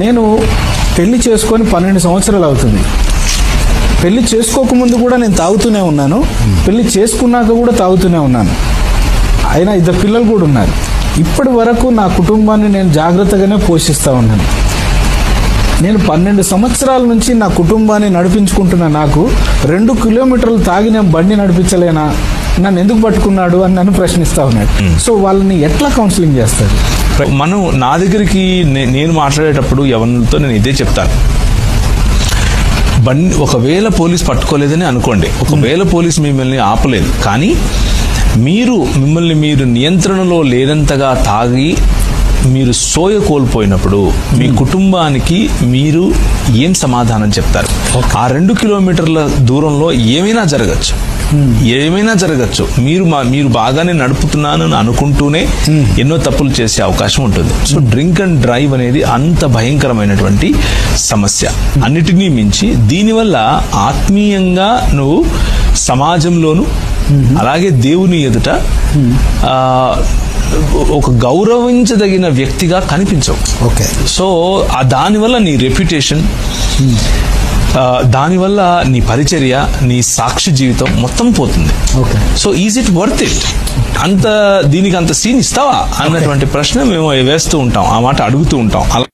నేను పెళ్ళి చేసుకొని పన్నెండు సంవత్సరాలు అవుతుంది. పెళ్ళి చేసుకోకముందు కూడా నేను తాగుతూనే ఉన్నాను. పెళ్ళి చేసుకున్నాక కూడా తాగుతూనే ఉన్నాను. అయినా ఇద్దరు పిల్లలు కూడా ఉన్నారు. ఇప్పటి వరకు నా కుటుంబాన్ని నేను జాగ్రత్తగానే పోషిస్తూ ఉన్నాను. నేను పన్నెండు సంవత్సరాల నుంచి నా కుటుంబాన్ని నడిపించుకుంటున్న నాకు రెండు కిలోమీటర్లు తాగి నేను బండి నడిపించలేనా? నన్ను ఎందుకు పట్టుకున్నాడు అని నన్ను ప్రశ్నిస్తా ఉన్నాడు. సో వాళ్ళని ఎట్లా కౌన్సిలింగ్ చేస్తారు? మనం నా దగ్గరికి నేను మాట్లాడేటప్పుడు ఎవరితో నేను ఇదే చెప్తాను. బండి ఒకవేళ పోలీస్ పట్టుకోలేదని అనుకోండి. ఒకవేళ పోలీస్ మిమ్మల్ని ఆపలేదు. కానీ మీరు మిమ్మల్ని మీరు నియంత్రణలో లేనంతగా తాగి మీరు సోయ కోల్పోయినప్పుడు మీ కుటుంబానికి మీరు ఏం సమాధానం చెప్తారు? ఆ రెండు కిలోమీటర్ల దూరంలో ఏమైనా జరగచ్చు. ఏమైనా జరగచ్చు. మీరు మా మీరు బాగానే నడుపుతున్నాను అని అనుకుంటూనే ఎన్నో తప్పులు చేసే అవకాశం ఉంటుంది. సో డ్రింక్ అండ్ డ్రైవ్ అనేది అంత భయంకరమైనటువంటి సమస్య. అన్నిటినీ మించి దీనివల్ల ఆత్మీయంగా నువ్వు సమాజంలోను అలాగే దేవుని ఎదుట ఒక గౌరవించదగిన వ్యక్తిగా కనిపించవు. ఓకే. సో ఆ దానివల్ల నీ రెప్యుటేషన్ దానివల్ల నీ పరిచర్య నీ సాక్షి జీవితం మొత్తం పోతుంది. Okay. So is it worth it? అంత దీనికి అంత సీన్ ఇస్తావా? అన్నటువంటి ప్రశ్న మేము వేస్తూ ఉంటాం ఆ మాట అడుగుతూ ఉంటాం. అలా